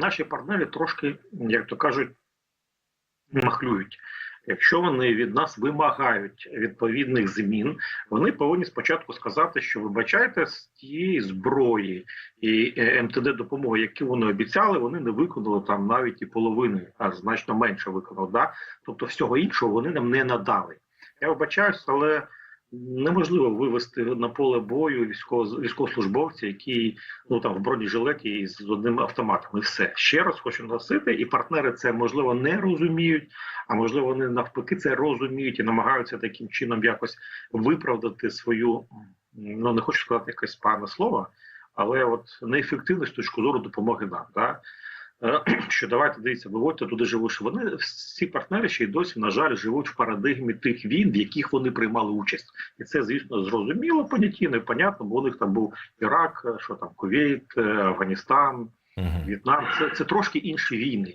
наші партнери трошки, як то кажуть, махлюють. Якщо вони від нас вимагають відповідних змін, вони повинні спочатку сказати, що вибачайте з тієї зброї і е, МТД допомоги, які вони обіцяли, вони не виконали там навіть і половини, а значно менше виконали. Да? Тобто всього іншого вони нам не надали. Я вибачаюсь, але неможливо вивести на поле бою військово, військовослужбовця, який ну там в бронежилеті з одним автоматом. І все ще раз хочу носити, і партнери це можливо не розуміють, а можливо вони навпаки це розуміють і намагаються таким чином якось виправдати свою, ну не хочу сказати якесь пане слово, але от неефективність з точки зору допомоги нам. Да? Е, Що давайте дивіться, виводьте туди живуть. Вони всі партнери ще й досі, на жаль, живуть в парадигмі тих війн, в яких вони приймали участь, і це звісно зрозуміло, понятійно понятно, бо у них там був Ірак, що там Кувейт, е, Афганістан. В'єтнам. Це, це трошки інші війни.